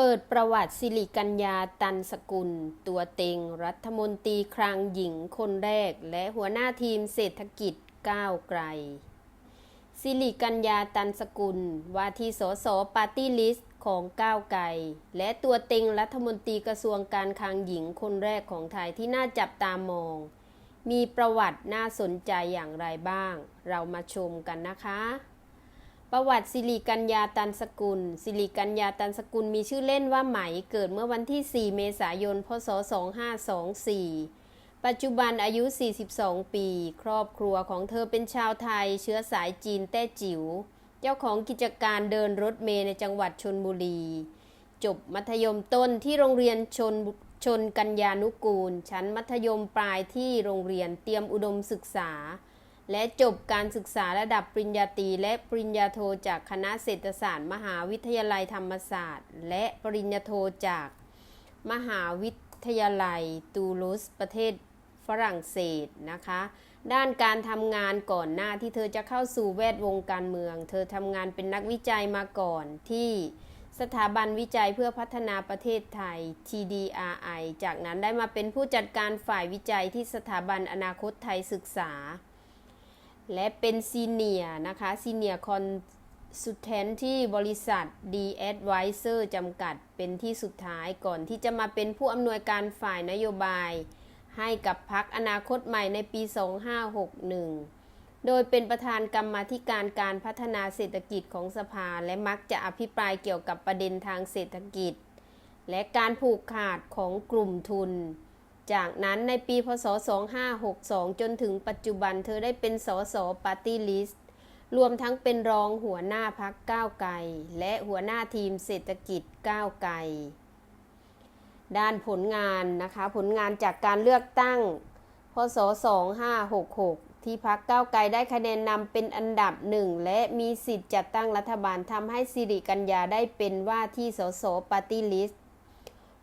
เปิดประวัติสิริกัญญาตันสกุล ตัวเต็งรัฐมนตรีคลังหญิงคนแรก และหัวหน้าทีมเศรษฐกิจก้าวไกล สิริกัญญาตันสกุล ว่าที่สสปาร์ตี้ลิสต์ของก้าวไกล และตัวเต็งรัฐมนตรีกระทรวงการคลังหญิงคนแรกของไทยที่น่าจับตามอง มีประวัติน่าสนใจอย่างไรบ้าง เรามาชมกันนะคะ ประวัติสิริกัญญาตันสกุล สิริกัญญาตันสกุลมีชื่อเล่นว่าไหม เกิดเมื่อวันที่ 4 เมษายน พศ 2524 ปัจจุบันอายุ 42 ปี ครอบครัวของเธอเป็นชาวไทย เชื้อสายจีนแต้จิ๋ว เจ้าของกิจการเดินรถเมล์ในจังหวัดชนบุรี จบมัธยมต้นที่โรงเรียนชนชนกัญญานุกูล ชั้นมัธยมปลายที่โรงเรียนเตรียมอุดมศึกษา และจบการศึกษาระดับปริญญาตรีและปริญญาโทจากคณะเศรษฐศาสตร์มหาวิทยาลัยธรรมศาสตร์ และปริญญาโทจาก มหาวิทยาลัยตูลูสประเทศฝรั่งเศสนะคะ ด้านการทำงานก่อนหน้าที่เธอจะเข้าสู่แวดวงการเมือง เธอทำงานเป็นนักวิจัยมาก่อนที่สถาบันวิจัยเพื่อพัฒนาประเทศไทย TDRI จากนั้นได้มาเป็นผู้จัดการฝ่ายวิจัยที่สถาบันอนาคตไทยศึกษา และเป็นซีเนียนะคะซีเนียคอนสุแทนที่บริษัท D Advisor จำกัดเป็นที่สุดท้ายก่อนที่จะมาเป็นผู้อำนวยการฝ่ายนโยบาย ให้กับพักอนาคตใหม่ในปี 2561 โดยเป็นประธานกรรมาธิการการพัฒนาเศรษฐกิจของสภา และมักจะอภิปรายเกี่ยวกับประเด็นทางเศรษฐกิจ และการผูกขาดของกลุ่มทุน จากนั้นในปีพศ 2562 จนถึงปัจจุบันเธอได้เป็นสสปาร์ตี้ลิสต์รวมทั้งเป็นรองหัวหน้าพักก้าวไกล และหัวหน้าทีมเศรษฐกิจก้าวไกล ด้านผลงานนะคะ ผลงานจากการเลือกตั้ง พศ 2566 ที่พักก้าวไกลได้คะแนนนำเป็นอันดับหนึ่งและมีสิทธิ์จัดตั้งรัฐบาลทำให้สิริกัญญาได้เป็นว่าที่สสปาร์ตี้ลิสต์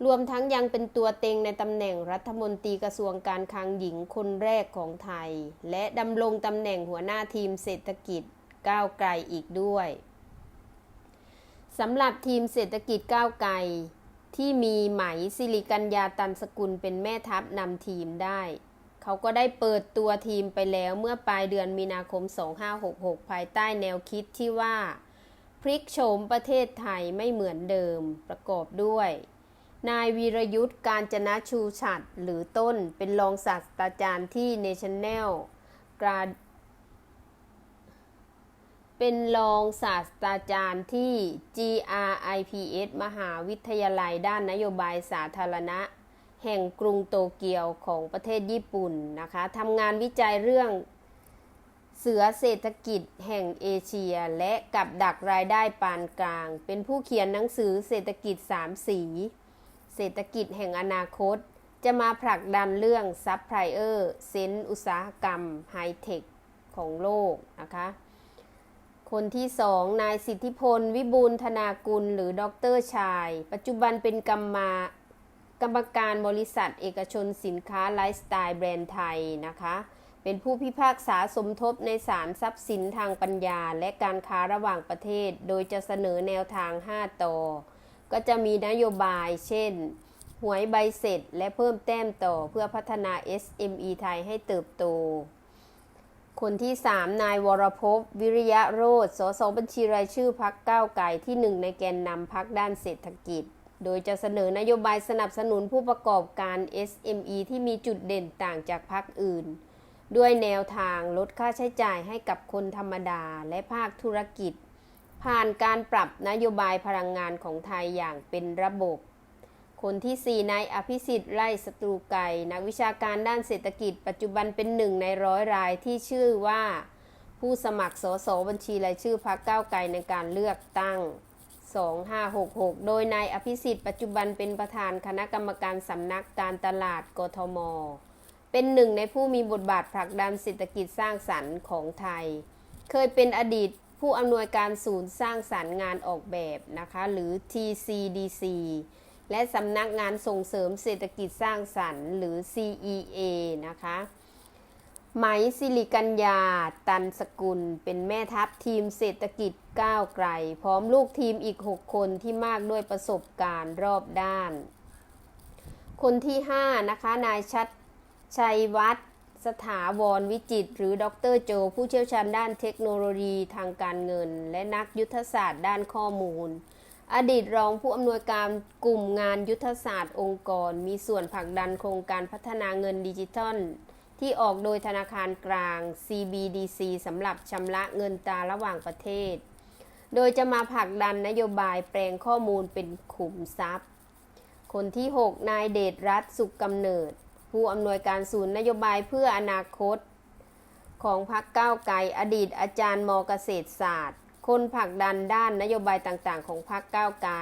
รวมทั้งยังเป็นตัวเต็งในตำแหน่งรัฐมนตรีกระทรวงการคลังหญิงคนแรกของไทย และดำรงตำแหน่งหัวหน้าทีมเศรษฐกิจก้าวไกลอีกด้วยสำหรับทีมเศรษฐกิจก้าวไกลที่มีไหมสิริกัญญาตันสกุลเป็นแม่ทัพนำทีมได้ เขาก็ได้เปิดตัวทีมไปแล้วเมื่อปลายเดือนมีนาคม 2566 ภายใต้แนวคิดที่ว่า พลิกโฉมประเทศไทยไม่เหมือนเดิมประกอบด้วย นายวีรยุทธ์การจนะชูฉัดหรือต้นเป็นรองศาสตราจารย์ที่ National กราเป็นรองศาสตราจารย์ที่ GRIPS มหาวิทยาลัยด้านนโยบายสาธารณะ แห่งกรุงโตเกียวของประเทศญี่ปุ่นนะคะทำงานวิจัยเรื่องเสือเศรษฐกิจแห่งเอเชียและกับดักรายได้ปานกลาง เป็นผู้เขียนหนังสือเศรษฐกิจสามสี เศรษฐกิจแห่งอนาคต จะมาผลักดันเรื่องซับไพลายเออร์เซนอุตสาหกรรมไฮเทคของโลกนะคะคนที่สองนายสิทธิพล วิบูลธนากุล หรือดรชาย ปัจจุบันเป็นกรรมากรรมการบริษัทเอกชนสินค้าไลฟ์สไตล์แบรนด์ไทยนะคะ เป็นผู้พิพากษาสมทบในศาลทรัพย์สินทางปัญญา และการค้าระหว่างประเทศ โดยจะเสนอแนวทาง 5 ต่อ ก็จะมีนโยบายเช่น หวยใบเสร็จและเพิ่มแต้มต่อเพื่อพัฒนา SME ไทยให้เติบโต คนที่ 3 นายวรพวิริยะโรธสสบัญชีรายชื่อพักก้าวไก่ที่หนึ่งในแกนนำพักด้านเศรษฐกิจ โดยจะเสนอนโยบายสนับสนุนผู้ประกอบการ SME ที่มีจุดเด่นต่างจากพักอื่น ด้วยแนวทางลดค่าใช้จ่ายให้กับคนธรรมดาและภาคธุรกิจ ผ่านการปรับนโยบายพลังงานของไทยอย่างเป็นระบบ คนที่ 4นายอภิสิทธิ์ไล่สตรูไก่นักวิชาการด้านเศรษฐกิจ ปัจจุบันเป็นหนึ่งในร้อยรายที่ชื่อว่า ผู้สมัครสสบัญชีรายชื่อพรรคก้าวไกลในการเลือกตั้ง 2566 โดยนายอภิสิทธิ์ปัจจุบันเป็นประธานคณะกรรมการสำนักการตลาดกทม เป็นหนึ่งในผู้มีบทบาทผลักดันเศรษฐกิจสร้างสรรค์ของไทย เคยเป็นอดีต ผู้อำนวยการศูนย์สร้างสรรค์งานออกแบบนะคะ หรือ TCDC และสำนักงานส่งเสริมเศรษฐกิจสร้างสรรค์หรือ CEA นะคะ ไหมสิริกัญญา ตันสกุล เป็นแม่ทัพทีมเศรษฐกิจก้าวไกล พร้อมลูกทีมอีก 6 คนที่มากด้วยประสบการณ์รอบด้าน คนที่ 5 นะคะ นายชัดชัยวัฒน์ สถาวรวิจิต หรือดรโจ ผู้เชี่ยวชาญด้านเทคโนโลยีทางการเงิน และนักยุทธศาสตร์ด้านข้อมูล อดีตรองผู้อำนวยการกลุ่มงานยุทธศาสตร์องค์กร มีส่วนผลักดันโครงการพัฒนาเงินดิจิทัล ที่ออกโดยธนาคารกลาง CBDC สำหรับชำระเงินตราระหว่างประเทศ โดยจะมาผลักดันนโยบายแปลงข้อมูลเป็นขุมทรัพย์ คนที่ 6 นายเดชรัตน์สุขกำเนิด ผู้อำนวยการศูนย์นโยบายเพื่ออนาคต ของพรรคก้าวไกลอดีตอาจารย์มเกษตรศาสตร์ คนผลักดันด้านนโยบายต่างๆ ของพรรคก้าวไกล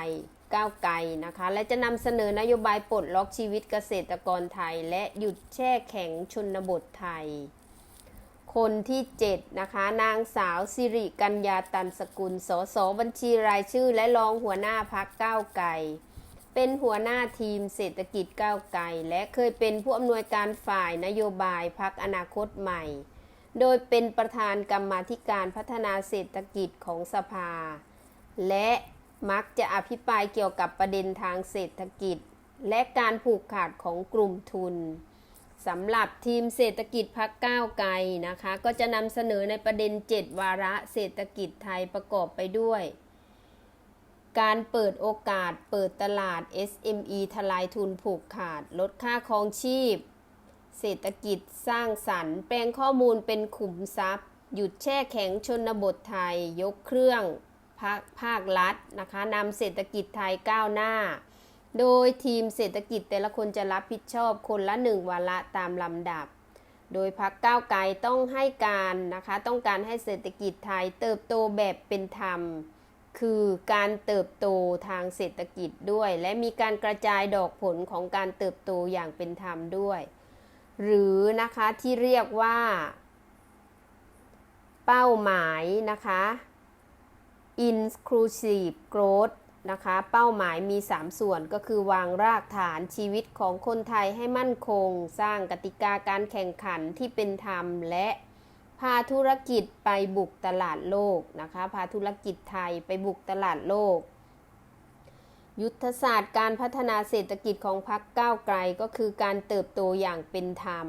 ก้าวไกลนะคะ และจะนำเสนอนโยบายปลดล็อกชีวิตเกษตรกรไทย และหยุดแช่แข็งชนบทไทย คนที่ 7 นะคะ นางสาวสิริกัญญาตันสกุล สสบัญชีรายชื่อ และรองหัวหน้าพักก้าวไกล เป็นหัวหน้าทีมเศรษฐกิจก้าวไกล และเคยเป็นผู้อำนวยการฝ่ายนโยบายพักอนาคตใหม่ โดยเป็นประธานกรรมาธิการพัฒนาเศรษฐกิจของสภา และมักจะอภิปรายเกี่ยวกับประเด็นทางเศรษฐกิจ และการผูกขาดของกลุ่มทุนสำหรับทีมเศรษฐกิจพักก้าวไกลนะคะ ก็จะนำเสนอในประเด็น 7 วาระเศรษฐกิจไทยประกอบไปด้วย การเปิดโอกาสเปิดตลาด SME ทลายทุนผูกขาด ลดค่าครองชีพ เศรษฐกิจสร้างสรรค์ แปลงข้อมูลเป็นขุมทรัพย์ หยุดแช่แข็งชนบทไทย ยกเครื่องภาคภาครัฐนะคะนำเศรษฐกิจไทยก้าวหน้า โดยทีมเศรษฐกิจแต่ละคนจะรับผิดชอบคนละหนึ่งวาระตามลำดับ โดยพักก้าวไกลต้องให้การนะคะ ต้องการให้เศรษฐกิจไทยเติบโตแบบเป็นธรรม คือการเติบโตทางเศรษฐกิจด้วย และมีการกระจายดอกผลของการเติบโตอย่างเป็นธรรมด้วย หรือนะคะที่เรียกว่า เป้าหมายนะคะ inclusive growth นะคะเป้าหมายมี 3 ส่วนก็คือวางรากฐานชีวิตของคนไทยให้มั่นคง สร้างกติกาการแข่งขันที่เป็นธรรมและ พาธุรกิจไปบุกตลาดโลกนะคะ พาธุรกิจไทยไปบุกตลาดโลก ยุทธศาสตร์การพัฒนาเศรษฐกิจของพรรคก้าวไกลก็คือการเติบโตอย่างเป็นธรรม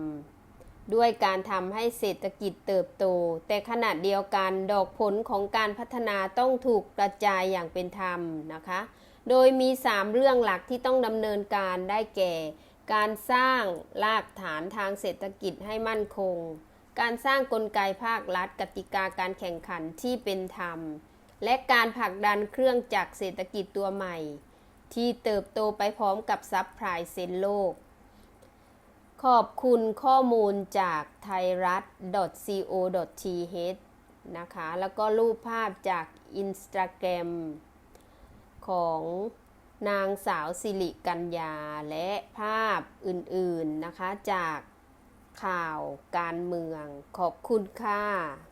ด้วยการทำให้เศรษฐกิจเติบโต แต่ขณะเดียวกันดอกผลของการพัฒนาต้องถูกกระจายอย่างเป็นธรรมนะคะ โดยมี 3 เรื่องหลักที่ต้องดำเนินการได้แก่ การสร้างรากฐานทางเศรษฐกิจให้มั่นคง การสร้างกลไกภาครัฐ กติกาการแข่งขันที่เป็นธรรม และการผลักดันเครื่องจักรเศรษฐกิจตัวใหม่ ที่เติบโตไปพร้อมกับซับไพรเซนโลก ขอบคุณข้อมูลจากไทยรัฐ .co.th นะคะ แล้วก็รูปภาพจาก Instagram ของนางสาวสิริกัญญาและภาพอื่นๆนะคะจาก ข่าวการเมือง ขอบคุณค่ะ